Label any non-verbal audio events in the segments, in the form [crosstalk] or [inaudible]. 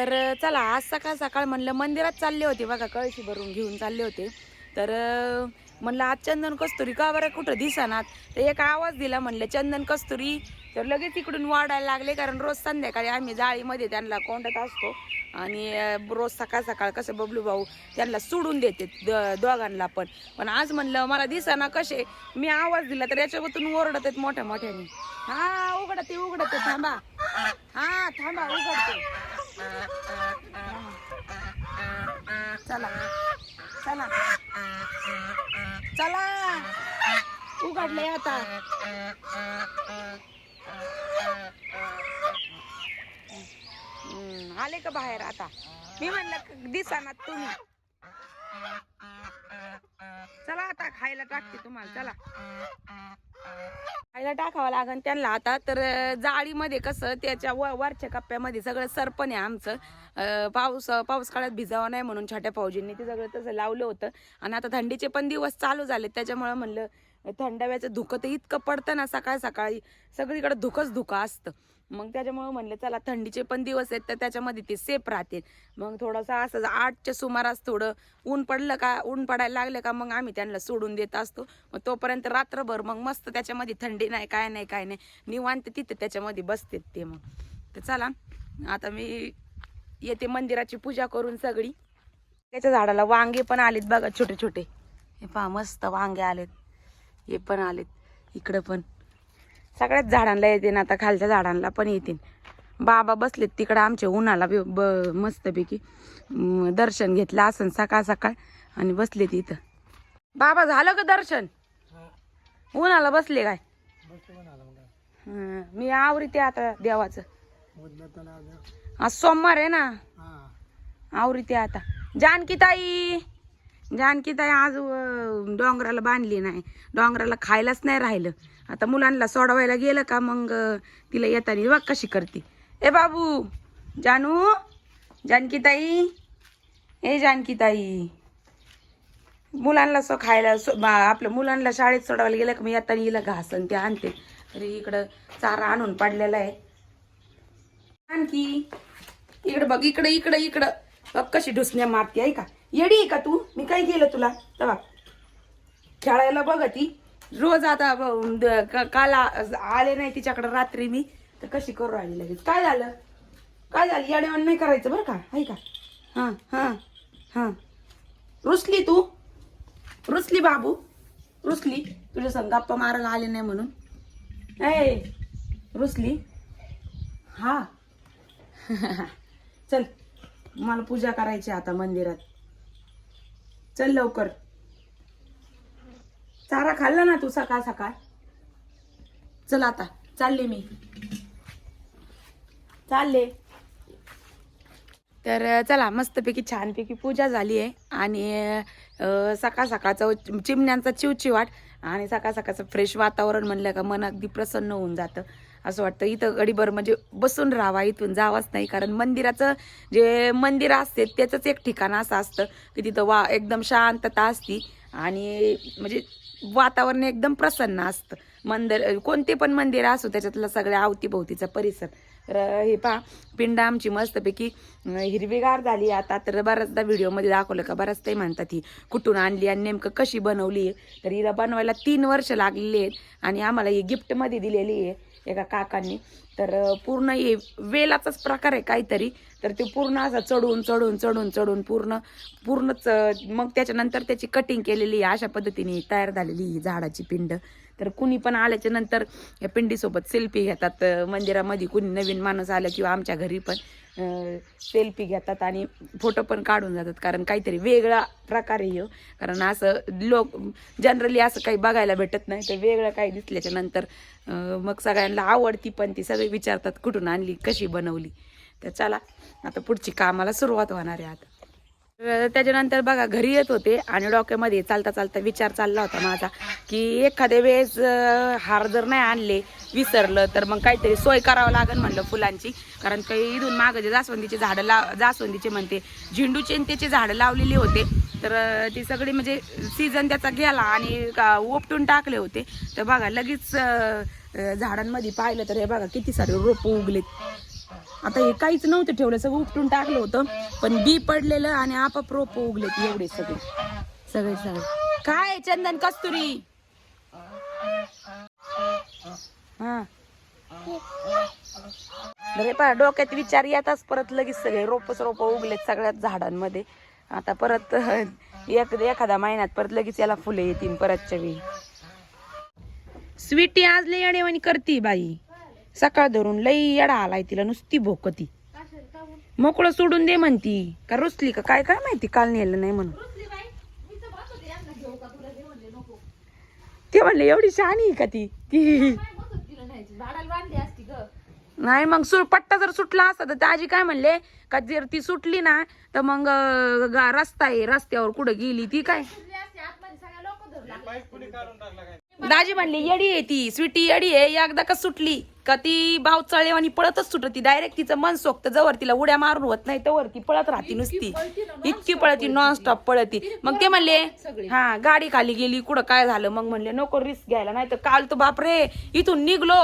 तर चला आज सकाळ सकाळ म्हणलं मंदिरात चालले होते बघा कळशी भरून घेऊन चालले होते. तर म्हणलं आज चंदन कस्तुरी का बरं कुठं दिसनात? तर एक आवाज दिला म्हणलं चंदन कस्तुरी. तर लगेच इकडून वाढायला लागले कारण रोज संध्याकाळी आम्ही जाळीमध्ये त्यांना कोंडत असतो. आणि रोज सकाळ सकाळ कसं बबलू भाऊ त्यांना सोडून देते दोघांना पण. पण आज म्हणलं मला दिसाना कसे? मी आवाज दिला तर याच्यावरतून ओरडत आहेत मोठ्या मोठ्याने. हा उघडते उघडते थांबा. हा थांबा उघडते चला. चला. चला. उघडले आता. आले का बाहेर आता? मी म्हणलं दिसाना तुम्ही. चला आता खायला टाकते तुम्हाला. चला. खायला टाकावं लागन त्यांना. आता तर जाळीमध्ये कसं त्याच्या व वरच्या कप्प्यामध्ये सगळं सरपण आहे आमचं. पाऊस पाऊस काळात भिजावं नाही म्हणून छोट्या फौजींनी ते सगळं तसं लावलं होतं. आणि आता थंडीचे पण दिवस चालू झाले त्याच्यामुळं म्हणलं थंडाव्याचं धुकं तर इतकं पडतं ना सकाळ सकाळी. सगळीकडे धुकंच धुकं असतं. मग त्याच्यामुळे म्हणलं चला थंडीचे पण दिवस आहेत तर त्याच्यामध्ये ते सेफ राहतील. मग थोडंसं असं आठच्या सुमारास थोडं ऊन पडलं का ऊन पडायला लागलं का मग आम्ही त्यांना सोडून देत असतो. मग तोपर्यंत रात्रभर मग मस्त त्याच्यामध्ये थंडी नाही काय नाही काय नाही. निवांत तिथे त्याच्यामध्ये बसतात ते मग. तर चला आता मी येते मंदिराची पूजा करून सगळी. त्याच्या झाडाला वांगे पण आलेत बघा छोटे छोटे हे पहा मस्त वांगे आलेत. हे पण आलेत. इकडं पण. सगळ्याच झाडांना येते ना आता खालच्या झाडांना पण येतील. बाबा बसलेत तिकडं आमच्या उन्हाला बी- ब मस्तपैकी दर्शन घेतलं असं सकाळ सकाळ आणि बसले तिथं बाबा झालं का दर्शन? उन्हाला बसले काय? मी आवरीते आता देवाचं. आज. सोमवार आहे ना? आवरीते आता. जानकी ताई जानकी ताई आज डोंगराला बांधली नाही. डोंगराला खायलाच नाही राहिलं. आता मुलांना सोडवायला गेलं का मग तिला येताना बघ कशी करते. ए बाबू जानू जानकी ताई ए जानकी ताई मुलांना सो खायला सो बा- आपल्या मुलांना शाळेत सोडवायला गेलं का मग येताना हिला घासन ते आणते. तरी इकडं चारा आणून पडलेला आहे. आणखी इकडं बघ इकडं इकडं इकडं. बघ कशी ढुसण्या मारते आहे का येडी आहे का तू? मी काय केलं तुला? तेव्हा खेळायला बघ ती. रोज आता ब- काल आ- आले नाही तिच्याकडे रात्री मी. तर कशी करू राहिली लगेच? काय झालं? काय झालं? येड्यावर नाही करायचं बरं का? आहे का? हां हां हां. रुसली तू? रुसली बाबू? रुसली? तुझ्या संग गप्पा मारायला आले नाही म्हणून. ए रुसली? हा. [laughs] चल मला पूजा करायची आता मंदिरात. चल लवकर. चारा खाल्ला ना तू सकाळ सकाळ. चल आता चालले मी. चालले. तर चला मस्तपैकी छानपैकी पूजा झाली आहे. आणि सकाळ सकाळचं चिमण्यांचा चिवचिवाट. आणि सकाळ सकाळचं फ्रेश वातावरण म्हणलं का मन अगदी प्रसन्न होऊन जातं. असं वाटतं. इथं गडीभर म्हणजे बसून राहावा इथून जावाच नाही. कारण मंदिराचं जे मंदिर असते त्याचंच एक ठिकाण असं असतं की तिथं वा एकदम शांतता असती आणि म्हणजे वातावरण एकदम प्रसन्न असतं. मंदिर कोणते पण मंदिर असो त्याच्यातला सगळ्या अवतीभोवतीचा परिसर. तर हे पहा पिंड आमची मस्तपैकी हिरवीगार झाली. आता तर बऱ्याचदा व्हिडिओमध्ये दाखवलं का बऱ्याच ते म्हणतात ही कुठून आणली आणि नेमकं कशी बनवली. आहे तर हिला बनवायला तीन वर्ष लागलेली आहेत आणि आम्हाला ही गिफ्टमध्ये दिलेली आहे एका काकांनी. तर पूर्ण हे वेलाचाच प्रकार आहे काहीतरी. तर ते पूर्ण असं चढून चढून चढून चढून पूर्ण पूर्णच मग त्याच्यानंतर त्याची कटिंग केलेली आहे. अशा पद्धतीने तयार झालेली ही झाडाची पिंड. तर कुणी पण आल्याच्यानंतर या पिंडीसोबत सेल्फी घेतात. मंदिरामध्ये कुणी नवीन माणूस आलं किंवा आमच्या घरी पण सेल्फी घेतात आणि फोटो पण काढून जातात. कारण काहीतरी वेगळा प्रकार आहे कारण असं लोक जनरली असं काही बघायला भेटत नाही. तर वेगळं काही दिसल्याच्या नंतर मग सगळ्यांना आवडती पण ती सगळे विचारतात कुठून आणली कशी बनवली. तर चला आता पुढची कामाला सुरुवात होणार आहे आता. तर त्याच्यानंतर बघा घरी येत होते आणि डोक्यामध्ये चालता चालता विचार चालला होता माझा की एखाद्या वेळेस हार जर नाही आणले विसरलं तर मग काहीतरी सोय करावं लागेल म्हणलं फुलांची. कारण काही इथून मागं जे जास्वंदीचे झाडं लाव जास्वंदीचे म्हणते झेंडू आणि झाडं लावलेली होते. तर ती सगळी म्हणजे सीझन त्याचा गेला आणि का- उपटून टाकले होते. तर बघा लगेच झाडांमध्ये पाहिलं तर हे बघा किती सारे रोपं उगलेत. आता हे काहीच नव्हतं ठेवलं सगळं उपटून टाकलं होतं. पण बी पडलेलं आणि आपाप रोप उगलेत एवढे सगळे. सगळे सगळे. काय चंदन कस्तुरी? हा. अरे पा डोक्यात विचार येताच परत लगेच सगळे रोपच रोप उगलेत सगळ्याच झाडांमध्ये. आता परत एक एखाद्या महिन्यात परत लगेच याला फुले येतील परतच्या वेळी. स्वीटी आज लय आणि करती बाई. सकाळ धरून लई येडा आलाय तिला नुसती भोकती. मोकळं सोडून दे म्हणती. का रुसली का काय काय माहिती? काल नेलं नाही म्हणून. ते म्हणले एवढी शहाणी आहे का ती? ती नाही मग सु पट्टा जर सुटला असता तर त्याची काय म्हणले का जर ती सुटली ना तर मग रस्ता आहे रस्त्यावर कुठं गेली ती काय? दाजी म्हणली येडी आहे ती स्वीटी येडी आहे एकदा का सुटली? का ती भाव चळेवानी पळतच सुटती डायरेक्ट तिचं मन सोकत जवळ तिला उड्या मारून होत नाही तवर ती पळत राहती नुसती. इतकी पळती नॉनस्टॉप पळती. मग ते म्हणले हा गाडी खाली गेली कुठं काय झालं? मग म्हणले नको रिस्क घ्यायला नाही तर काल तर बापरे इथून निघलो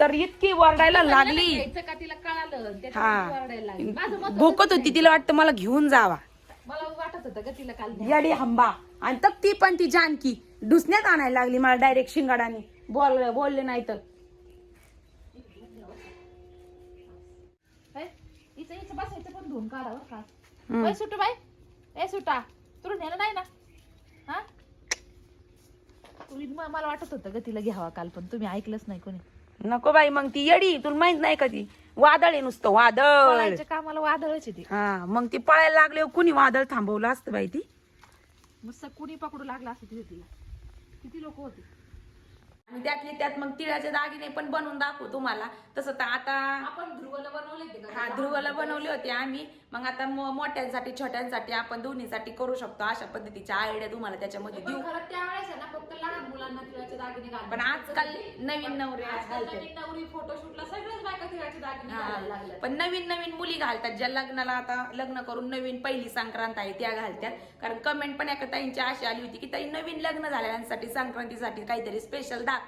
तर इतकी वरडायला लागली. हा. भोकत होती तिला वाटतं मला घेऊन जावा. मला वाटत होतं तिला काल याडी हंबा. आणि तर ती पण ती जानकी. डुसण्यात आणायला लागली मला डायरेक्ट शिंगाडाने. बोल बोलले नाही तर. बसायचं पण धुवून बाई सुटू बाई. ए सुटा. तुला नेलं नाही ना? हा? तुम्ही म- मला वाटत होतं का तिला घ्यावा काल पण तुम्ही ऐकलंच नाही कोणी. नको बाई मग ती येडी तुला माहीत नाही का ती? वादळ आहे नुसतं वादळ. पळायच्या कामाला वादळच आहे ती. हा मग ती पळायला लागले कुणी वादळ थांबवलं असतं बाई ती? मस्त कुणी पकडू लागला असं तिथे तिला. किती लोक होते? आणि त्यातली त्यात मग तिळाचे दागिने पण बनवून दाखवू तुम्हाला. तसं तर आता आपण ध्रुवला बनवले ते हा ध्रुवाला बनवले होते आम्ही. मग आता मो- मोठ्यांसाठी छोट्यांसाठी आपण दोन्हीसाठी करू शकतो अशा पद्धतीच्या आयडिया तुम्हाला त्याच्यामध्ये देऊ. पण खरं त्यावेळेस आहे ना फक्त लहान मुलांना तिळाचे दागिने घालतात. पण आजकाल नवीन नवरे आजकाल घालतात. नवीन नवरी फोटोशूटला सगळ्याच बायका तिळाचे दागिने घालायला. लागल्या पण नवीन नवीन मुली घालतात ज्या लग्नाला आता लग्न करून नवीन पहिली संक्रांत आहे त्या घालतात. कारण कमेंट पण एका ताईंची अशी आली होती की ताई नवीन लग्न झालेल्यांसाठी संक्रांतीसाठी काहीतरी स्पेशल दाखवा.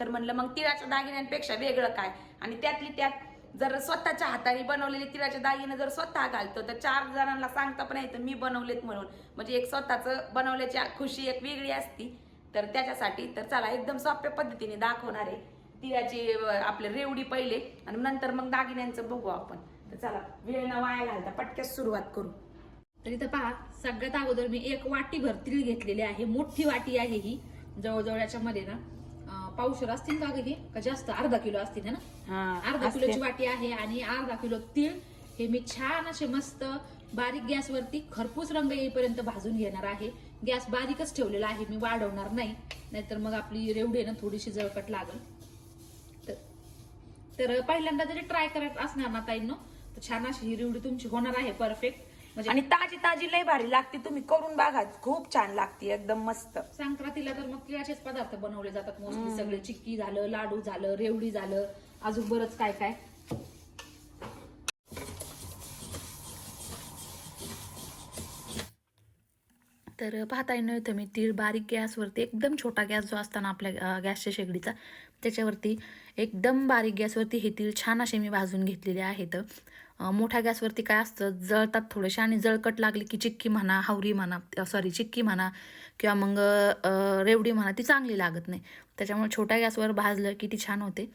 तर म्हणलं मग तिळाच्या दागिन्यांपेक्षा वेगळं काय? आणि त्यातली त्यात जर स्वतःच्या हाताने बनवलेले तिळाचे दागिने जर स्वतः घालतो तर चार जणांना सांगता पण येतं मी बनवलेत म्हणून. म्हणजे एक स्वतःच बनवल्याची खुशी एक वेगळी असती. तर त्याच्यासाठी तर चला एकदम सोप्या पद्धतीने दाखवणार आहे तिळाची आपले रेवडी पहिले. आणि नंतर मग दागिन्यांचं बघू आपण. तर चला वेळ न वाया घालता पटक्यात सुरुवात करू. तर इथं पहा सगळ्यात अगोदर मी एक वाटी भर तिळ घेतलेली आहे. मोठी वाटी आहे ही. जवळजवळ याच्यामध्ये ना पावशेर असतील का ही? का जास्त? अर्धा किलो असतील है ना? अर्धा किलोची वाटी आहे आणि अर्धा किलो तीळ. हे मी छान असे मस्त बारीक गॅसवरती खरपूस रंग येईपर्यंत भाजून घेणार आहे. गॅस बारीकच ठेवलेला आहे मी वाढवणार नाही. नाहीतर मग आपली रेवडी ना थोडीशी जळकट लागल. तर- तर पहिल्यांदा जरी ट्राय करत असणार ना ताईंनो तर छान अशी ही रेवडी तुमची होणार आहे परफेक्ट म्हणजे आणि ताजी ताजी लय भारी लागते तुम्ही करून बघा. खूप छान लागते एकदम मस्त. संक्रांतीला तर मग तिळाचेच पदार्थ बनवले जातात मोस्टली सगळे चिक्की झालं लाडू झालं रेवडी झालं अजून बरंच काय काय. तर पाहता येणं इथं मी तीळ बारीक गॅसवरती एकदम छोटा गॅस जो असताना आपल्या गॅसच्या शेगडीचा त्याच्यावरती एकदम बारीक गॅसवरती हे तीळ छान असे मी भाजून घेतलेले आहेत. मोठ्या गॅसवरती काय असतं जळतात थोडेसे आणि जळकट लागली की चिक्की म्हणा हावरी म्हणा सॉरी चिक्की म्हणा किंवा मग रेवडी म्हणा ती चांगली लागत नाही. त्याच्यामुळे छोट्या गॅसवर भाजलं की ती छान होते.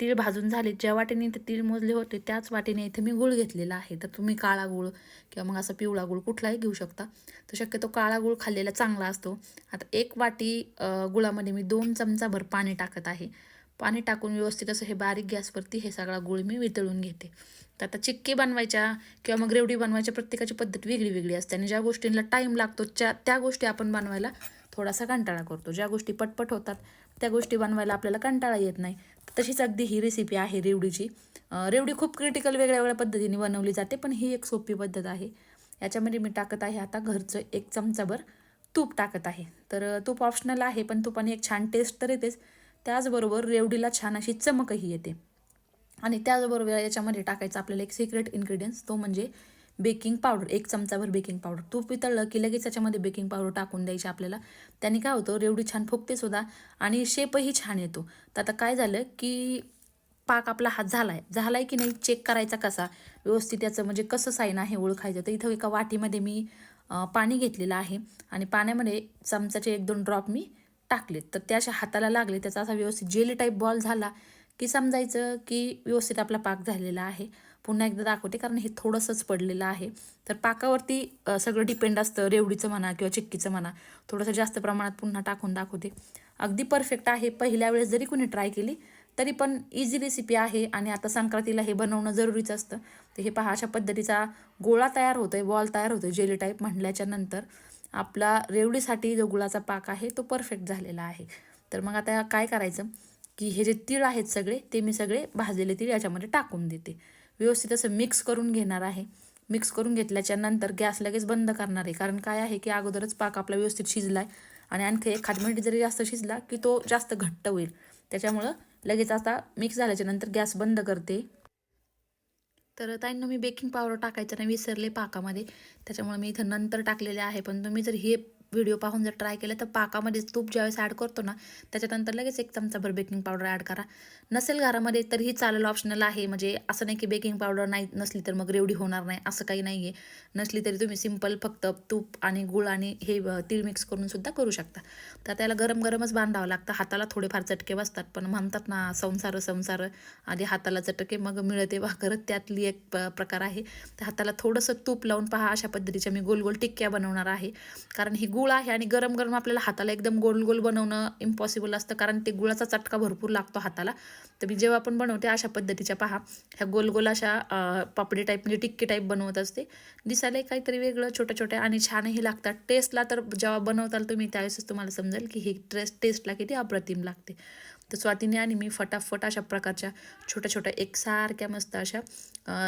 तीळ भाजून झाले ज्या वाटेने इथे तीळ मोजले होते त्याच वाटेने इथे मी गुळ घेतलेला आहे. तर तुम्ही काळा गुळ किंवा मग असा पिवळा गुळ कुठलाही घेऊ शकता. तर शक्यतो काळा गुळ खाल्लेला चांगला असतो. आता एक वाटी गुळामध्ये मी दोन चमचाभर पाणी टाकत आहे. पाणी टाकून व्यवस्थित असं हे बारीक गॅसवरती हे सगळा गुळ मी वितळून घेते. तर आता चिक्की बनवायच्या किंवा मग रेवडी बनवायच्या प्रत्येकाची पद्धत वेगळी वेगळी असते आणि ज्या गोष्टींना टाईम लागतो त्या त्या गोष्टी आपण बनवायला थोडासा कंटाळा करतो. ज्या गोष्टी पटपट होतात त्या गोष्टी बनवायला आपल्याला कंटाळा येत नाही. तशीच अगदी ही रेसिपी आहे रेवडीची. रेवडी खूप क्रिटिकल वेगळ्या वेगळ्या पद्धतीने बनवली जाते पण ही एक सोपी पद्धत आहे. याच्यामध्ये मी टाकत आहे आता घरचं एक चमचाभर तूप टाकत आहे. तर तूप ऑप्शनल आहे पण तुपाने एक छान टेस्ट तर येतेच. त्याचबरोबर रेवडीला छान अशी चमकही येते. आणि त्याचबरोबर याच्यामध्ये टाकायचं आपल्याला एक सिक्रेट इन्ग्रेडियंट्स तो म्हणजे बेकिंग पावडर एक चमचाभर बेकिंग पावडर. तूप वितळलं की लगेच त्याच्यामध्ये बेकिंग पावडर टाकून द्यायची आपल्याला. त्याने काय होतं रेवडी छान फुगते सुद्धा आणि शेपही छान येतो. तर आता काय झालं की पाक आपला हात झाला आहे झाला आहे की नाही चेक करायचा कसा? व्यवस्थित त्याचं म्हणजे कसं साईन आहे ओळखायचं. तर इथं एका वाटीमध्ये मी पाणी घेतलेलं आहे आणि पाण्यामध्ये चमचाचे एक दोन ड्रॉप मी टाकलेत. तर त्या अशा हाताला लागले. त्याचा असा व्यवस्थित जेली टाईप बॉल झाला की समजायचं की व्यवस्थित आपला पाक झालेला आहे. पुन्हा एकदा दाखवते कारण हे थोडंसंच पडलेलं आहे. तर पाकावरती सगळं डिपेंड असतं रेवडीचं म्हणा किंवा चिक्कीचं म्हणा. थोडंसं जास्त प्रमाणात पुन्हा टाकून दाखवते. अगदी परफेक्ट आहे. पहिल्या वेळेस जरी कुणी ट्राय केली तरी पण इझी रेसिपी आहे. आणि आता संक्रांतीला हे बनवणं जरुरीचं असतं. तर हे पहा अशा पद्धतीचा गोळा तयार होतो आहे बॉल तयार होतोय जेली टाईप म्हटल्याच्या नंतर आपला रेवडीसाठी जो गुळाचा पाक आहे तो परफेक्ट झालेला आहे. तर मग आता काय करायचं की हे जे तीळ आहेत सगळे ते मी सगळे भाजलेले तीळ याच्यामध्ये टाकून देते. व्यवस्थित असं मिक्स करून घेणार आहे. मिक्स करून घेतल्याच्या नंतर गॅस लगेच बंद करणार आहे. कारण काय आहे की अगोदरच पाक आपला व्यवस्थित शिजला आहे आणि आणखी एखाद मिनिट जरी जास्त शिजला की तो जास्त घट्ट होईल. त्याच्यामुळं लगेच आता मिक्स झाल्याच्यानंतर गॅस बंद करते. तर ताईंना मी बेकिंग पावडर टाकायचं नाही विसरले पाकामध्ये. त्याच्यामुळे मी इथं नंतर टाकलेले आहे. पण तुम्ही जर हे व्हिडिओ पाहून जर ट्राय केलं तर पाकामध्ये तूप ज्यावेळेस ॲड करतो ना त्याच्यानंतर लगेच एक चमचाभर बेकिंग पावडर ॲड करा. नसेल घरामध्ये तरीही चालेल ऑप्शनल आहे. म्हणजे असं नाही की बेकिंग पावडर नाही नसली तर मग रेवडी होणार नाही असं काही नाही आहे नसली तरी तुम्ही सिंपल फक्त तूप आणि गुळ आणि हे तीळ मिक्स करून सुद्धा करू शकता. तर त्याला गरम गरमच बांधावं लागतं. हाताला थोडेफार चटके बसतात पण म्हणतात ना संसार संसार. आधी हाताला चटके मग मिळते भाकर त्यातली एक प- प्रकार आहे. तर हाताला थोडंसं तूप लावून पहा. अशा पद्धतीच्या मी गोल गोल टिक्क्या बनवणार आहे. कारण ही गुळ आहे आणि गरम गरम आपल्याला हाताला एकदम गोल गोल बनवणं इम्पॉसिबल असतं कारण ते गुळाचा चटका भरपूर लागतो हाताला. तर मी जेव्हा आपण बनवते अशा पद्धतीच्या पहा. ह्या गोल गोल अशा पापडी टाईप म्हणजे टिक्की टाईप बनवत असते. दिसायला काहीतरी वेगळं छोट्या छोट्या आणि छानही लागतात. टेस्टला तर जेव्हा बनवताल तुम्ही त्यावेळेसच तुम्हाला समजेल की ही टेस्ट टेस्टला किती अप्रतिम लागते. तर स्वातीने आणि मी फटाफट अशा प्रकारच्या छोट्या छोट्या एकसारख्या मस्त अशा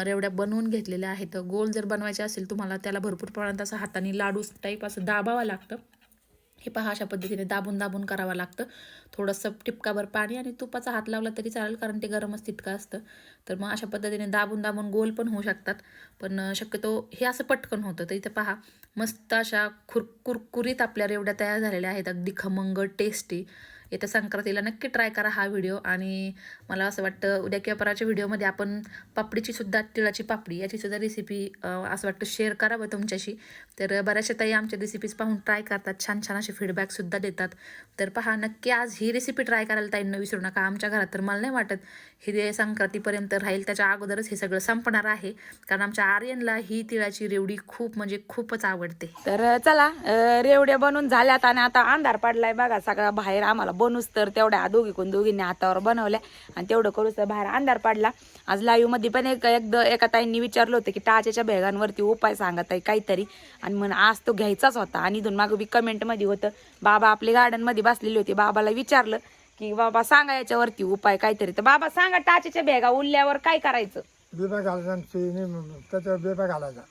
रेवड्या बनवून घेतलेल्या आहेत. गोल जर बनवायचे असेल तुम्हाला त्याला भरपूर प्रमाणात असं हाताने लाडू टाईप असं दाबावं लागतं. हे पहा अशा पद्धतीने दाबून दाबून करावं लागतं. थोडंसं टिपकाभर पाणी आणि तुपाचा हात लावला तरी चालेल कारण ते गरमच तितकं असतं. तर मग अशा पद्धतीने दाबून दाबून गोल पण होऊ शकतात. पण शक्यतो हे असं पटकन होतं. तर इथं पहा मस्त अशा खुरकुरकुरीत आपल्या रेवड्या तयार झालेल्या आहेत. अगदी खमंग टेस्टी येत्या संक्रांतीला नक्की ट्राय करा हा व्हिडिओ आणि मला असं वाटतं उद्या किंवा पराच्या व्हिडिओमध्ये आपण पापडीची सुद्धा तिळाची पापडी याची सुद्धा रेसिपी असं वाटतं शेअर करावं तुमच्याशी. तर बऱ्याचशा ताई आमच्या रेसिपीज पाहून ट्राय करतात. छान छान असे फीडबॅकसुद्धा देतात. तर पहा नक्की आज ही रेसिपी ट्राय करायला ताईंना विसरू नका. आमच्या घरात तर मला नाही वाटत हे संक्रांतीपर्यंत राहील त्याच्या अगोदरच हे सगळं संपणार आहे. कारण आमच्या आर्यनला ही तिळाची रेवडी खूप म्हणजे खूपच आवडते. तर चला रेवड्या बनून झाल्यात आणि आता अंधार पडलाय बघा. सगळा बाहेर आम्हाला बनूस तर तेवढ्या दोघी कोण दोघींनी हातावर बनवल्या आणि तेवढं करूच तर बाहेर अंधार पडला. आज लाईव्हमध्ये पण एक एकदा एका ताईंनी विचारलं होतं की टाचेच्या भेगांवरती उपाय सांगत आहे काहीतरी. आणि मग आज तो घ्यायचाच होता. आणि इथून मागं बी कमेंटमध्ये होतं बाबा आपले गार्डनमध्ये बसलेले होते. बाबाला विचारलं की बाबा सांगा याच्यावरती उपाय काहीतरी. तर बाबा सांगा टाचेच्या भेगा उरल्यावर काय करायचं? बिबा घालायचा त्याच्यावर बिबा घालायचा.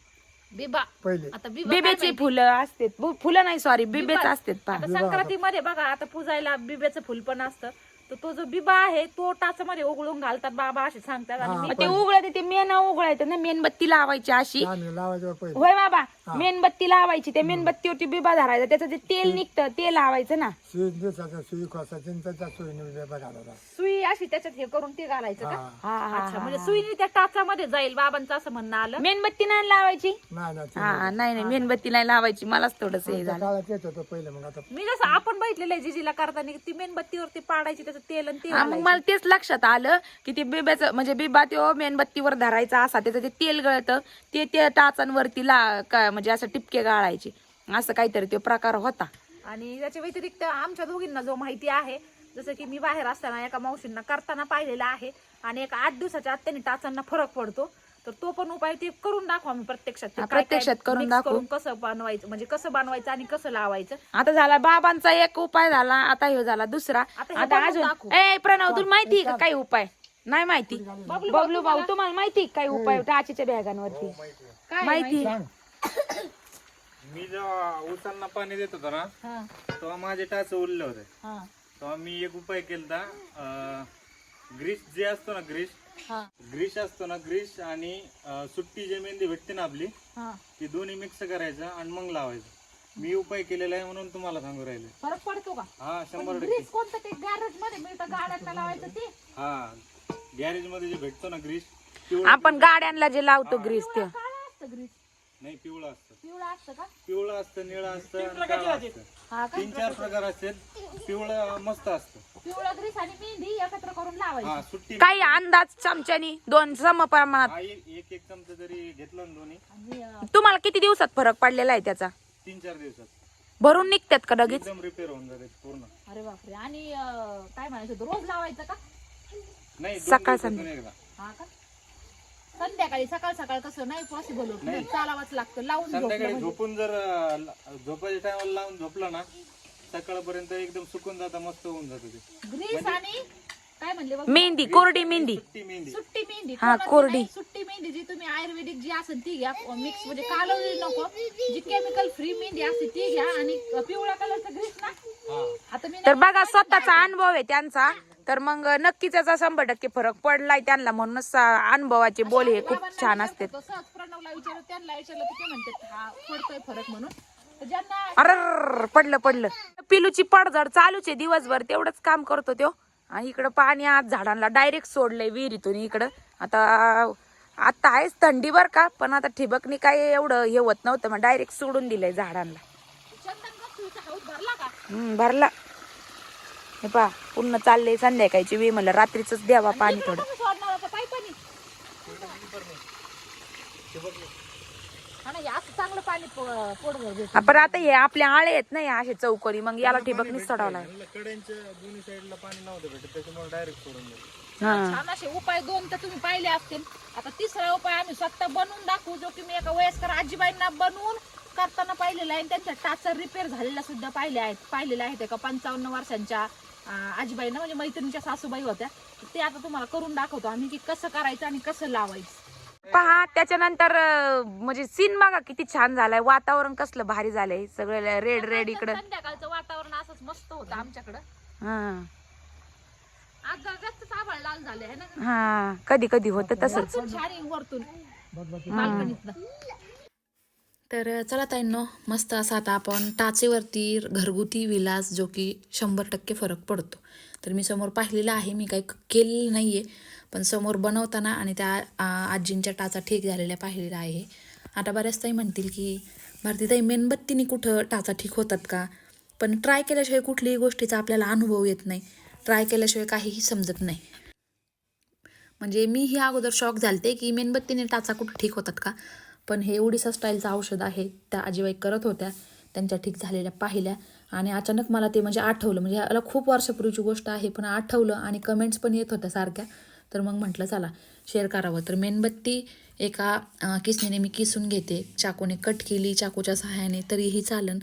बिबा. पहिले. आता बिबा बिबेची फुलं असतात. बु- फुलं नाही सॉरी बिबेच असतात पहा. आता संक्रांतीमध्ये बघा आता पूजायला बिब्याचं फुल पण असतं. तर तो जो बिबा आहे तो टाचामध्ये उघडून घालतात बाबा असे सांगतात आणि मग ते उघडते ते मेन उघडायचं ना मेणबत्ती लावायची अशी. आणि लावायचं पहिले. होय बाबा. मेणबत्ती लावायची त्या मेणबत्तीवरती बिबा धरायचा. त्याचं ते तेल निघतं ते लावायचं ना. सुई दिवसाचा सुई बिबा घालायचा अशी त्याच्यात हे करून ते घालायचं का? हा. अच्छा म्हणजे सुईने त्या टाचामध्ये जाईल बाबांचं असं म्हणणं आलं? मेणबत्ती नाही लावायची? नाही नाही ते हा नाही. नाही मेणबत्ती नाही लावायची. मलाच थोडस हे त्या झालं. काळात येत होतं पहिले मग आता मी जसं आपण बघितलेलं आहे जिजीला करताना ती मेणबत्तीवरती पाडायची त्याचं तेल आणि ते हा, मग घालायचं. मला तेच लक्षात आलं की ते बिब्याचं म्हणजे बिबा तो मेणबत्तीवर धरायचा असा त्याचं ते तेल गळतं ते त्या टाचांवरती ला का- म्हणजे असं टिपके गाळायचे. असं काहीतरी तो प्रकार होता. आणि त्याच्या व्यतिरिक्त आमच्या दोघींना जो माहिती आहे जसं की मी बाहेर असताना एका मावशींना करताना पाहिलेला आहे आणि एक आठ दिवसाच्या आत त्यांनी टाचांना फरक पडतो तर तो पण उपाय ते करून दाखवा मी प्रत्यक्षात. हा, प्रत्यक्षात करून mix दाखवू. कसं बनवायचं म्हणजे कसं बनवायचं आणि कसं लावायचं. आता झाला बाबांचा एक उपाय झाला आता ह्यो झाला दुसरा. आता हे अजून. ए प्रणव तुला माहिती आहे का काही उपाय? नाही माहिती. बबलू भाऊ तुम्हाला? माहिती काही उपाय? टाचीच्या बॅगांवरती. काय माहिती? [coughs] मी जेव्हा ऊसांना पाणी देत होतो ना हा, तेव्हा माझे टाच उरले होते. हा, तेव्हा मी एक उपाय केलता अं, ग्रीस जे असतो ना ग्रीस हा, ग्रीस असतो ना ग्रीस आणि अं, सुट्टी जे मेहंदी भेटते ना आपली हा. ती दोन्ही मिक्स करायचं आणि मग लावायचं. मी उपाय केलेला आहे म्हणून तुम्हाला सांगू राहिले. फरक पडतो का? हा शंभर टक्के. ग्रीस कोणतं ते गॅरेजमध्ये मिळतं गाड्यांना लावायचं ते? हा गॅरेजमध्ये जे भेटतो ना ग्रीस आपण गाड्यांना जे लावतो ग्रीस ते. काळा असतं ग्रीस? नाही पिवळा असतं. पिवळा असतं का? पिवळं असतं निळं असतं आणि काळं असतं. हा का? तीन चार प्रकार असतात पिवळं मस्त असतं. पिवळा ग्रीस आणि मेहंदी एकत्र करून लावायची. हा सुट्टी काही अंदाज चमच्यानी दोन सम प्रमाणात. हा एक एक एक चमचा जरी घेतला ना दोन्ही आणि अं, तुम्हाला किती दिवसात फरक पडलेला आहे त्याचा? तीन चार दिवसात. भरून निघतात का लगेच? एकदम रिपेअर होऊन जाते पूर्ण. अरे बापरे. आणि अं, काय म्हणायचं होतं, रोज लावायचं का? नाही दोन सकाळ दिवसातून एकदा. हा का? संध्याकाळी सकाळ सकाळ कसं नाही पॉसिबल होत. नाही. चालावंच लागतं. लावून झोपलं संध्याकाळी म्हणजे. झोपून जर अं, ल- झोपायच्या टायमाला लावून झोपला ना सकाळपर्यंत एकदम सुकून जाता मस्त होऊन जात ते. ग्रीस आणि काय म्हणले बघ? मेहंदी कोरडी मेहंदी. सुट्टी मेहंदी. सुट्टी मेहंदी. हा, कोणाची कोरडी. नाही, सुट्टी मेहंदी जी तुम्ही आयुर्वेदिक जी असेल ती घ्या. मिक्स म्हणजे कालवली नको. जी केमिकल फ्री मेहंदी असते ती घ्या. आणि पिवळ्या कलरचं ग्रीस ना. आता मी तर बघा स्वतःचा अनुभव आहे त्यांचा. तर मग नक्कीच याचा शंभर टक्के फरक पडलाय त्यांना म्हणूनच अनुभवाचे बोल हे खूप छान विचारत असतात होतो, सहज प्रणवला विचारलं त्यांना विचारलं तर ते म्हणतात हा पडतोय फरक म्हणून. तर ज्यांना अर पडलं पडलं. पिलूची पडझड चालूच आहे दिवसभर तेवढंच काम करतो तो. आणि इकडं पाणी आज झाडांना डायरेक्ट सोडलंय विहिरीतून इकडं. आता आता आहेच थंडी बर का पण आता ठिबकनी काय एवढं हे होत नव्हतं मग डायरेक्ट सोडून दिलंय झाडांना. भरला. हे पा पूर्ण चाललंय संध्याकाळची वे मला रात्रीच द्यावा पाणी थोडं. चांगलं पाणी आपण आता हे आपले आळे आहेत ना असे चौकोनी मग याला ठिबकनीच सोडावं लागेल हा. उपाय दोन तर तुम्ही पाहिले असतील. आता तिसरा उपाय आम्ही स्वतः बनवून दाखवू जो की मी एका वयस्कर आजीबाईंना बनवून करताना पाहिलेला आहे. आणि त्यांच्या टाचा रिपेअर झालेला सुद्धा पाहिले आहेत पाहिलेले आहेत एका पंचावन्न वर्षांच्या. अं, आजीबाईंना म्हणजे मैत्रिणीच्या सासूबाई होत्या ते आता तुम्हाला करून दाखवतो आम्ही की कसं करायचं आणि कसं लावायचं. पहा त्याच्यानंतर अं, म्हणजे सीन बघा किती छान झालाय. वातावरण कसलं भारी झालंय. सगळं रेड रेड इकडं. संध्याकाळचं वातावरण असंच मस्त होतं आमच्याकडं. हा. आज जरा जास्तच आभाळ लाल झाले आहे ना? हा कधी कधी होतं तसंच. वरतून छान आहे वरतून बाल्कनीतनं. तर चला ताईंनो मस्त असा आता आपण टाचेवरती घरगुती विलास जो की शंभर टक्के फरक पडतो. तर मी समोर पाहिलेला आहे मी काही केलेलं नाही आहे पण समोर बनवताना आणि त्या आजींच्या टाचा ठीक झालेल्या पाहिलेल्या आहे. आता बऱ्याच ताई म्हणतील की भारतीताई मेणबत्तीने कुठं टाचा ठीक होतात का? पण ट्राय केल्याशिवाय कुठल्याही गोष्टीचा आपल्याला अनुभव येत नाही. ट्राय केल्याशिवाय काहीही समजत नाही. म्हणजे मी ही अगोदर शॉक झालते की मेणबत्तीने टाचा कुठं ठीक होतात का? पण हे ओडिसा स्टाईलचं औषध आहे. त्या आजीबाई करत होत्या. त्यांच्या ठीक झालेल्या पाहिल्या. आणि अचानक मला ते म्हणजे आठवलं. म्हणजे याला खूप वर्षापूर्वीची गोष्ट आहे पण आठवलं आणि कमेंट्स पण येत होत्या सारख्या. तर मग म्हटलं चला शेअर करावं. तर मेणबत्ती एका किसणीने मी किसून घेते. चाकूने कट केली चाकूच्या सहाय्याने तरीही चालन.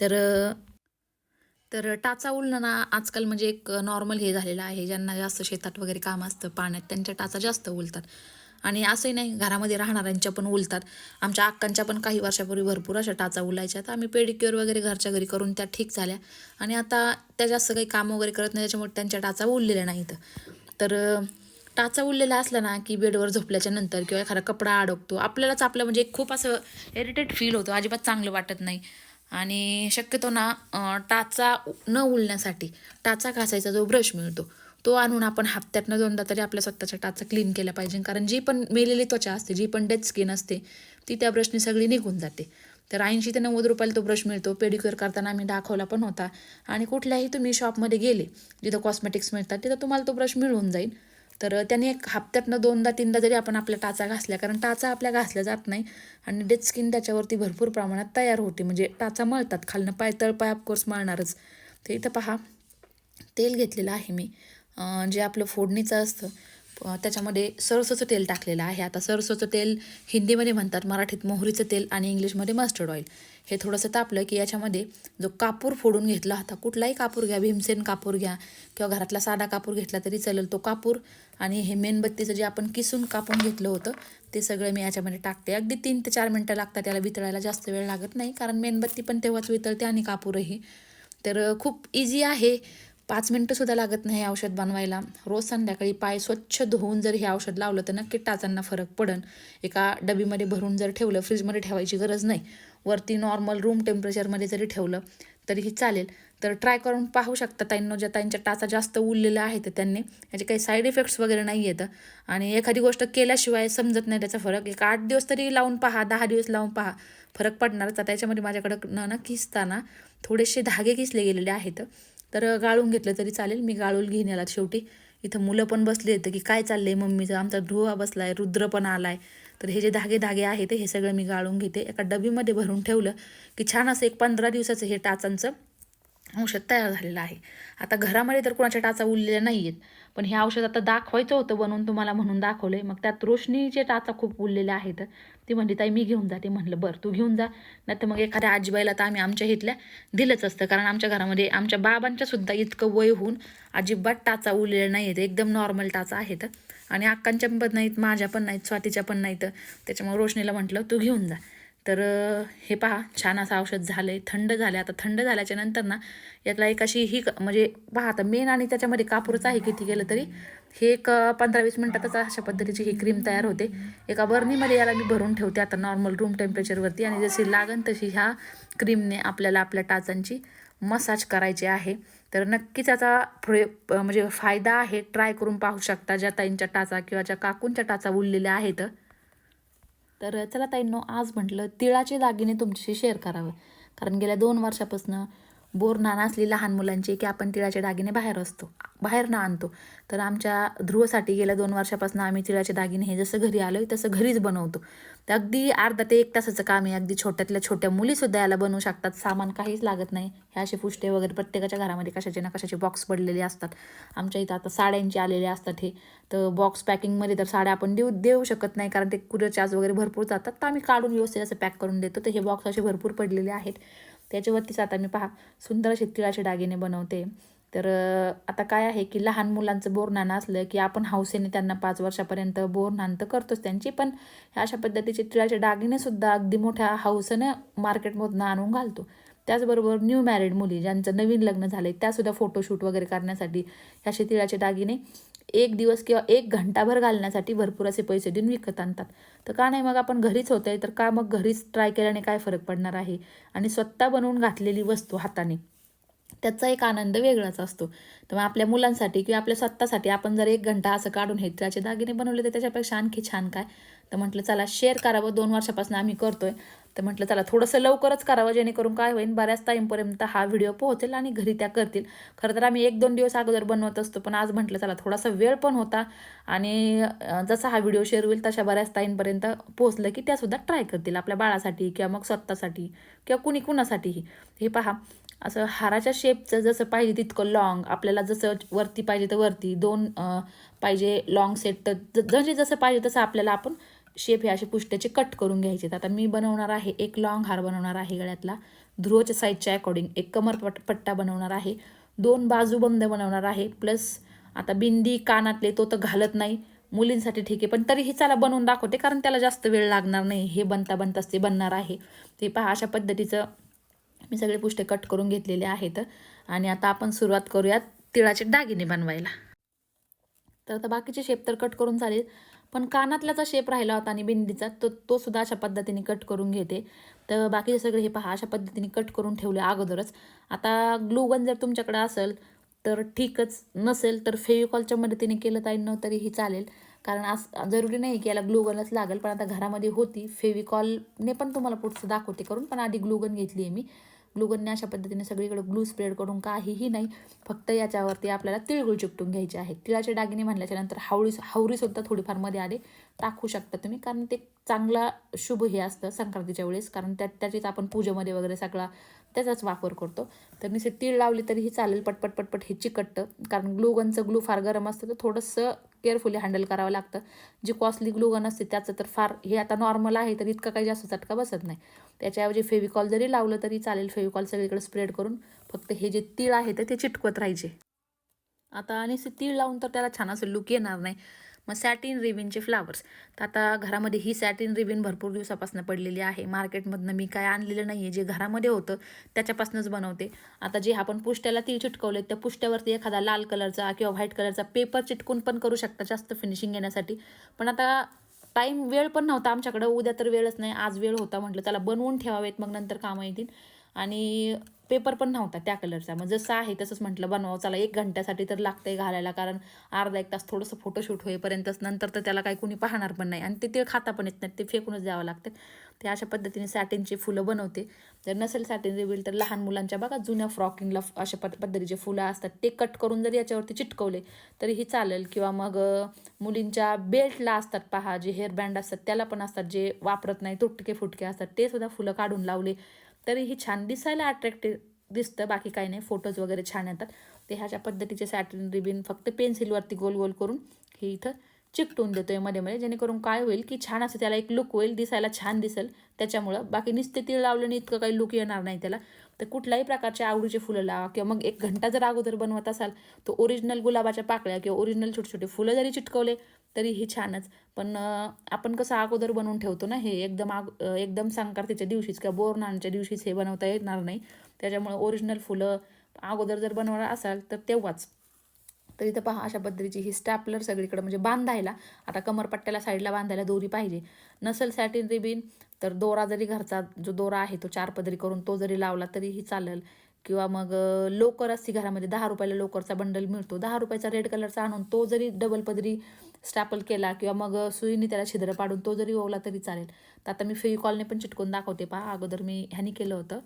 तर तर टाचा उलणं ना आजकाल म्हणजे एक नॉर्मल हे झालेलं आहे. ज्यांना जास्त शेतात वगैरे काम असतं पाण्यात त्यांच्या टाचा जास्त उलतात. आणि असंही नाही घरामध्ये राहणाऱ्यांच्या पण उलतात. आमच्या अक्कांच्या पण काही वर्षापूर्वी भरपूर अशा टाचा उलायच्या. तर आम्ही पेडिक्युअर वगैरे घरच्या घरी करून त्या ठीक झाल्या. आणि आता त्या जास्त काही काम वगैरे करत नाही त्याच्यामुळे त्यांच्या टाचा उरलेल्या नाहीत. तर टाचा उरलेला असला ना की बेडवर झोपल्याच्या नंतर किंवा एखादा कपडा अडकतो. आपल्यालाच आपलं म्हणजे खूप असं इरिटेट फील होतं. अजिबात चांगलं वाटत नाही. आणि शक्यतो ना टाचा न उलण्यासाठी टाचा घासायचा जो ब्रश मिळतो तो आणून आपण हप्त्यातनं दोनदा तरी आपल्या स्वतःच्या टाचा क्लीन केला पाहिजे. कारण जी पण मेलेली त्वचा असते जी पण डेथ स्किन असते ती त्या ब्रशने सगळी निघून जाते. तर ऐंशी ते नव्वद रुपयाला तो ब्रश मिळतो. पेडिक्युअर करताना आम्ही दाखवला पण होता. आणि कुठल्याही तुम्ही शॉपमध्ये गेले जिथं कॉस्मेटिक्स मिळतात तिथं तुम्हाला तो ब्रश मिळून जाईल. तर त्याने एक हप्त्यातनं दोनदा तीनदा जरी आपण आपल्या टाचा घासल्या कारण टाचा आपल्या घासल्या जात नाही. आणि डेथ स्किन त्याच्यावरती भरपूर प्रमाणात तयार होते. म्हणजे टाचा मळतात. खालनं पाय तळपाय ऑफकोर्स मळणारच. ते इथं पहा तेल घेतलेलं आहे मी. जे आपलं फोडणीचं असतं त्याच्यामध्ये सरसोचं तेल टाकलेलं आहे. आता सरसोचं तेल हिंदीमध्ये म्हणतात मराठीत मोहरीचं तेल आणि इंग्लिशमध्ये मस्टर्ड ऑइल हे थोडंसं तापलं की याच्यामध्ये जो कापूर फोडून घेतला होता कुठलाही कापूर घ्या भीमसेन कापूर घ्या किंवा घरातला साधा कापूर घेतला तरी चालेल तो कापूर आणि हे मेणबत्तीचं जे आपण किसून कापून घेतलं होतं ते सगळं मी याच्यामध्ये टाकते. अगदी तीन ते चार मिनटं लागतात त्याला वितळायला जास्त वेळ लागत नाही कारण मेणबत्ती पण तेव्हाच वितळते आणि कापूरही. तर खूप इझी आहे. पाच मिनटंसुद्धा लागत नाही हे औषध बनवायला. रोज संध्याकाळी पाय स्वच्छ धुवून जर हे औषध लावलं तर नक्की टाचांना फरक पडन. एका डबीमध्ये भरून जर ठेवलं फ्रीजमध्ये ठेवायची गरज नाही. वरती नॉर्मल रूम टेम्परेचरमध्ये जरी ठेवलं तरीही चालेल. तर ट्राय करून पाहू शकता ताईंनो ज्या ताईंच्या टाचा जास्त उरलेल्या आहेत त्यांनी. याचे काही साईड इफेक्ट्स वगैरे नाही आहेत. आणि एखादी गोष्ट केल्याशिवाय समजत नाही त्याचा फरक. एक आठ दिवस तरी लावून पहा दहा दिवस लावून पहा. फरक पडणारच. तर त्याच्यामध्ये माझ्याकडं न ना किसताना थोडेसे धागे किसले गेलेले आहेत. तर गाळून घेतलं तरी चालेल मी गाळून घेऊन याला शेवटी. इथं मुलं पण बसले होते की काय चाललंय मम्मीचं? आमचा ध्रुवा बसलाय रुद्र पण आलाय. तर हे जे धागे धागे आहेत हे सगळं मी गाळून घेते. एका डबीमध्ये भरून ठेवलं की छान असं एक पंधरा दिवसाचं हे टाचांचं औषध तयार झालेलं आहे. आता घरामध्ये तर कोणाच्या टाचा उरलेल्या नाही आहेत पण हे औषध आता दाखवायचं होतं बनवून तुम्हाला म्हणून दाखवलंय. मग त्यात रोशनीचे टाचा खूप उरलेल्या आहेत ती म्हणली ताई मी घेऊन जाते म्हणलं बरं तू घेऊन जा. नाही तर मग एखाद्या आजीबाईला तर आम्ही आमच्या इथल्या दिलंच असतं कारण आमच्या घरामध्ये आमच्या बाबांच्या सुद्धा इतकं वय होऊन अजिबात टाचा उरलेला नाही आहेत एकदम नॉर्मल टाचा आहेत. आणि अक्कांच्या पण नाहीत माझ्या पण नाहीत स्वातीच्या पण नाहीत. त्याच्यामुळे रोशनीला म्हटलं तू घेऊन जा. तर हे पहा छान असं औषध झालं आहे थंड झालं आता थंड झाल्याच्यानंतर ना यातला एक अशी ही क- म्हणजे पहा आता मेन आणि त्याच्यामध्ये कापूरच आहे किती गेलं तरी हे एक पंधरा वीस मिनटातच अशा पद्धतीची ही क्रीम तयार होते. एका बर्नीमध्ये याला मी भरून ठेवते आता नॉर्मल रूम टेम्परेचरवरती आणि जशी लागन तशी ह्या क्रीमने आपल्याला आपल्या टाचांची मसाज करायची आहे. तर नक्कीच याचा प्रयोग म्हणजे फायदा आहे. ट्राय करून पाहू शकता ज्या ताईंच्या टाचा किंवा ज्या काकूंच्या टाचा उरलेल्या आहेत. तर चला ताईंनो आज म्हटलं तिळाचे दागिने तुमच्याशी शेअर करावं. कारण गेल्या दोन वर्षापासून बोर नाना असली लहान मुलांची की आपण तिळाचे दागिने बाहेर असतो बाहेर ना आणतो. तर आमच्या ध्रुवसाठी गेल्या दोन वर्षापासून आम्ही तिळाचे दागिने हे जसं घरी आलो तसं घरीच बनवतो. तर अगदी अर्धा ते एक तासाचं काम आहे. अगदी छोट्यातल्या छोट्या मुलीसुद्धा याला बनवू शकतात. सामान काहीच लागत नाही. हे असे पुष्टे वगैरे प्रत्येकाच्या घरामध्ये कशाचे ना कशाचे बॉक्स पडलेले असतात. आमच्या इथं आता साड्यांचे आलेले असतात हे. तर बॉक्स पॅकिंगमध्ये तर साड्या आपण देऊ देऊ शकत नाही कारण ते कुरिअर चार्ज वगैरे भरपूर जातात. तर आम्ही काढून व्यवस्थित असं पॅक करून देतो. तर हे बॉक्स असे भरपूर पडलेले आहेत. त्याच्यावरतीच आता मी पहा सुंदर असे तिळाचे दागिने बनवते. तर आता काय आहे की लहान मुलांचं बोरनाणं असलं की आपण हौसेने त्यांना पाच वर्षापर्यंत बोरनाण तर करतोच त्यांची. पण ह्या अशा पद्धतीचे तिळाचे दागिनेसुद्धा अगदी मोठ्या हौसेनं मार्केटमधून आणून घालतो. त्याचबरोबर न्यू मॅरिड मुली ज्यांचं नवीन लग्न झालंय त्यासुद्धा फोटोशूट वगैरे करण्यासाठी ह्या असे तिळाचे दागिने एक दिवस किंवा एक घंटाभर घालण्यासाठी भरपूर असे पैसे देऊन विकत आणतात. तर का नाही मग आपण घरीच होतंय तर का मग घरीच ट्राय केल्याने काय फरक पडणार आहे? आणि स्वतः बनवून घातलेली वस्तू हाताने त्याचा एक आनंद वेगळाच असतो. तर मग आपल्या मुलांसाठी किंवा आपल्या स्वतःसाठी आपण जर एक घंटा असं काढून हे त्याचे दागिने बनवले तर त्याच्यापेक्षा आणखी छान काय? तर म्हटलं चला शेअर करावं. दोन वर्षापासून आम्ही करतोय. तर म्हटलं चला थोडंसं लवकरच करावं जेणेकरून काय होईल बऱ्याच टाईमपर्यंत हा व्हिडिओ पोहोचेल आणि घरी त्या करतील. खरं तर आम्ही एक दोन दिवस अगोदर बनवत असतो पण आज म्हटलं चला थोडासा वेळ पण होता आणि जसा हा व्हिडिओ शेअर होईल तशा बऱ्याच टाईमपर्यंत पोहोचलं की त्यासुद्धा ट्राय करतील आपल्या बाळासाठी किंवा मग स्वतःसाठी किंवा कुणी कुणासाठीही. हे पहा असं हाराच्या शेपचं जसं पाहिजे तितकं लॉंग आपल्याला जसं वरती पाहिजे तर वरती. दोन पाहिजे लॉंग सेट तर ज- जसं पाहिजे तसं आपल्याला आपण शेप हे असे पुष्ट्याचे कट करून घ्यायचे. आता मी बनवणार आहे एक लॉंग हार बनवणार आहे गळ्यातला. ध्रुवच्या साईजच्या अकॉर्डिंग एक कमर पट पट्टा बनवणार आहे. दोन बाजू बंद बनवणार आहे. प्लस आता बिंदी कानातले तो तर घालत नाही. मुलींसाठी ठीक आहे. पण तरीही चला बनवून दाखवते. कारण त्याला जास्त वेळ लागणार नाही. हे बनता बनताच ते बनणार आहे. ते पहा अशा पद्धतीचं मी सगळे पुष्टे कट करून घेतलेले आहेत. आणि आता आपण सुरुवात करूयात तिळाचे दागिने बनवायला. तर आता बाकीचे शेप तर कट करून चालेल. पण कानातल्याचा शेप राहिला होता आणि बिंदीचा तो तो सुद्धा अशा पद्धतीने कट करून घेते. तर बाकीचे सगळे हे पहा अशा पद्धतीने कट करून ठेवले अगोदरच. आता ग्लूगन जर तुमच्याकडे असेल तर ठीकच. नसेल तर फेविकॉलच्या मदतीने केलं ताईंनो तरीही चालेल. कारण असं जरुरी नाही की याला ग्लूगनच लागेल पण आता घरामध्ये होती. फेविकॉलने पण तुम्हाला पुढचं दाखवते करून पण आधी ग्लूगन घेतली आहे मी. ग्लुगनने अशा पद्धतीने सगळीकडे ग्लू स्प्रेड करून काहीही नाही फक्त याच्यावरती आपल्याला तिळगुळ चिकटून घ्यायचे आहेत. तिळाचे दागिने म्हणल्याच्या नंतर हावळी हावरीसुद्धा थोडीफारमध्ये आले. टाकू शकता तुम्ही कारण ते चांगला शुभ हे असतं संक्रांतीच्या वेळेस कारण त्या त्याचीच आपण पूजेमध्ये वगैरे सगळा त्याचाच वापर करतो. तर नुसते तीळ लावली तरीही चालेल पटपट पटपट हे चिकटतं. कारण ग्लूगनचं ग्लू फार गरम असतं तर थोडंसं केअरफुली हँडल करावं लागतं. जी कॉस्टली ग्लूगन असते त्याचं तर फार हे आता नॉर्मल आहे तर इतकं काही जास्त चटका बसत नाही. त्याच्याऐवजी फेविकॉल जरी लावलं तरी चालेल फेविकॉल सगळीकडे स्प्रेड करून. फक्त हे जे तीळ आहे तर ते चिटकवत राहायचे. आता आणि तीळ लावून तर त्याला छान असं लुक येणार नाही. मग सॅटिन रिबिनचे फ्लावर्स तर आता घरामध्ये ही सॅटिन रिबिन भरपूर दिवसापासून पडलेली आहे. मार्केटमधनं मी काय आणलेलं नाही आहे जे घरामध्ये होतं त्याच्यापासूनच बनवते. आता जे आपण पुष्ट्याला तीळ चिटकवले त्या पुष्ट्यावरती एखादा लाल कलरचा किंवा व्हाईट कलरचा पेपर चिटकून पण करू शकता जास्त फिनिशिंग येण्यासाठी. पण आता टाईम वेळ पण नव्हता आमच्याकडं. उद्या तर वेळच नाही. आज वेळ होता म्हटलं त्याला बनवून ठेवावेत. मग नंतर कामं येतील. आणि पेपर पण नव्हता त्या कलरचा. मग जसं आहे तसंच म्हटलं बनवावं. चला एक घंट्यासाठी तर लागतंय घालायला कारण अर्धा एक तास थोडंसं फोटोशूट होईपर्यंतच नंतर तर त्याला काही कुणी पाहणार पण नाही. आणि ते ते खाता पण येत नाही ते फेकूनच द्यावं लागतं. ते अशा पद्धतीने सॅटिनची फुलं बनवते. जर नसेल सॅटिन रिव्हील तर लहान मुलांच्या बघा जुन्या फ्रॉकिंगला अशा पद्ध पद्धतीचे फुलं असतात. ते कट करून जरी याच्यावरती चिटकवले तरीही चालेल. किंवा मग मुलींच्या बेल्टला असतात पहा जे हेअरबँड असतात त्याला पण असतात जे वापरत नाही तुटके फुटके असतात ते सुद्धा फुलं काढून लावले. तरीही छान दिसायला अट्रॅक्टिव्ह दिसतं बाकी काही नाही. फोटोज वगैरे छान येतात. ते ह्याच्या पद्धतीचे सॅटिन रिबिन फक्त पेन्सिलवरती गोल गोल करून हे इथं चिकटून देतोयमध्ये मध्ये. जेणेकरून काय होईल की छान असं त्याला एक लुक होईल दिसायला छान दिसेल. त्याच्यामुळं बाकी नुसते तीळ लावल्याने इतकं काही लुक येणार नाही त्याला. तर कुठल्याही प्रकारचे आवडीचे फुलं लावा किंवा मग एक घंटा जर अगोदर बनवत असाल तर ओरिजिनल गुलाबाच्या पाकळ्या किंवा ओरिजिनल छोटे छोटे फुलं जरी चिटकवले तरीही छानच. पण आपण कसं अगोदर बनवून ठेवतो ना हे एकदम आग एकदम संक्रांतीच्या दिवशीच किंवा बोरनानच्या दिवशीच हे बनवता येणार नाही. त्याच्यामुळे ओरिजिनल फुलं अगोदर जर बनवणार असाल तर तेव्हाच. तर इथं पहा अशा पद्धतीची ही स्टॅपलर सगळीकडे म्हणजे बांधायला. आता कमरपट्ट्याला साईडला बांधायला दोरी पाहिजे. नसेल सॅटिन रिबीन तर दोरा जरी घरचा जो दोरा आहे तो चार पदरी करून तो जरी लावला तरीही चालेल. किंवा मग लोकर असती घरामध्ये दहा रुपयाला लोकरचा बंडल मिळतो. दहा रुपयाचा रेड कलरचा आणून तो जरी डबल पदरी स्टॅपल केला किंवा मग सुईने त्याला छिद्र पाडून तो जरी ओवला तरी चालेल. तर आता मी फेविकॉलने पण चिटकून दाखवते पहा. अगोदर मी ह्यानी केलं होतं.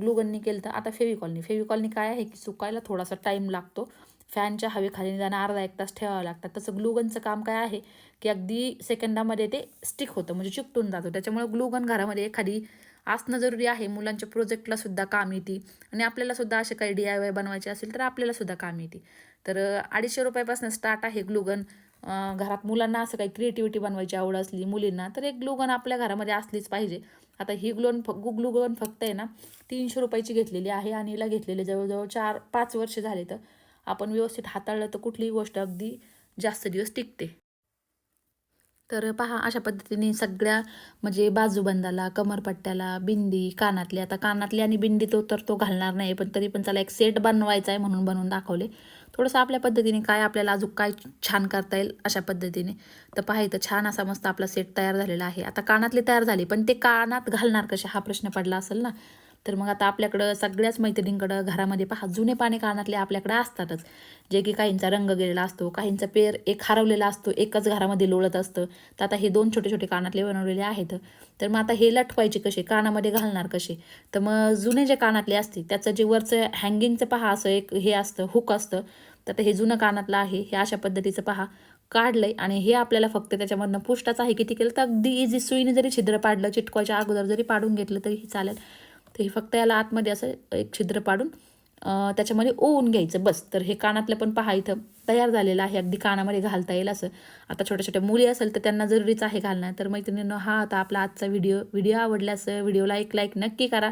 ग्लुगननी केलं तर आता फेविकॉलनी. फेविकॉलनी काय आहे? की सुकायला थोडासा टाईम लागतो. फॅनच्या हवेखाली निदान अर्धा एक तास ठेवावं लागतात तसं ग्लुगनचं काम काय आहे? की अगदी सेकंदामध्ये ते स्टिक होतं म्हणजे चिकटून जातो. त्याच्यामुळे ग्लुगन घरामध्ये एखादी असणं जरुरी आहे. मुलांच्या प्रोजेक्टला सुद्धा काम येते. आणि आपल्याला सुद्धा असे काही डी आय वाय बनवायचे असेल तर आपल्याला सुद्धा काम येते. तर अडीचशे रुपयापासून स्टार्ट आहे ग्लुगन. घरात मुलांना असं काही क्रिएटिव्हिटी बनवायची आवड असली मुलींना तर एक ग्लुगन आपल्या घरामध्ये असलीच पाहिजे. आता ही ग्लोन फ ग्लुगन फक्त आहे ना तीनशे रुपयाची घेतलेली आहे आणि हिला घेतलेले जवळजवळ चार पाच वर्ष झाले. तर आपण व्यवस्थित हाताळलं तर कुठलीही गोष्ट अगदी जास्त दिवस टिकते. तर पहा अशा पद्धतीने सगळ्या म्हणजे बाजूबंदाला कमरपट्ट्याला बिंदी कानातली आता कानातली आणि बिंदी तो तर तो घालणार नाही पण तरी पण त्याला एक सेट बनवायचा आहे म्हणून बनवून दाखवले. थोडंसं आपल्या पद्धतीने काय आपल्याला अजून काय छान करता येईल अशा पद्धतीने. तर पहा इथं छान असा मस्त आपला सेट तयार झालेला आहे. आता कानातले तयार झाले पण ते कानात घालणार कसे हा प्रश्न पडला असेल ना? तर मग आता आपल्याकडं सगळ्याच मैत्रिणींकडं घरामध्ये पहा जुने पाणी कानातले आपल्याकडं असतातच. जे की काहींचा रंग गेलेला असतो काहींचा पेर एक हरवलेला असतो एकच घरामध्ये लोळत असतं. तर आता हे दोन छोटे छोटे कानातले बनवलेले आहेत. तर मग आता हे लटवायचे कसे कानामध्ये घालणार कसे? तर मग जुने जे कानातले असते त्याचं जे वरचं हँगिंगचं पहा असं एक हे असतं हुक असतं. तर आता हे जुनं कानातलं आहे हे अशा पद्धतीचं पहा. काढलंय आणि हे आपल्याला फक्त त्याच्यामधनं पुष्टाचं आहे किती केलं तर अगदी इझी सुईने जरी छिद्र पाडलं चिटकवायच्या अगोदर जरी पाडून घेतलं तरीही चालेल. तर हे फक्त याला आतमध्ये असं एक छिद्र पाडून त्याच्यामध्ये ओवून घ्यायचं बस. तर हे कानातलं पण पहा इथं तयार झालेलं आहे. अगदी कानामध्ये घालता येईल असं. आता छोट्या छोट्या मुली असेल तर त्यांना जरुरीच आहे घालणं. तर मैत्रिणींनो हा आता आपला आजचा व्हिडिओ. व्हिडिओ आवडल्यास व्हिडिओला एक लाईक नक्की करा.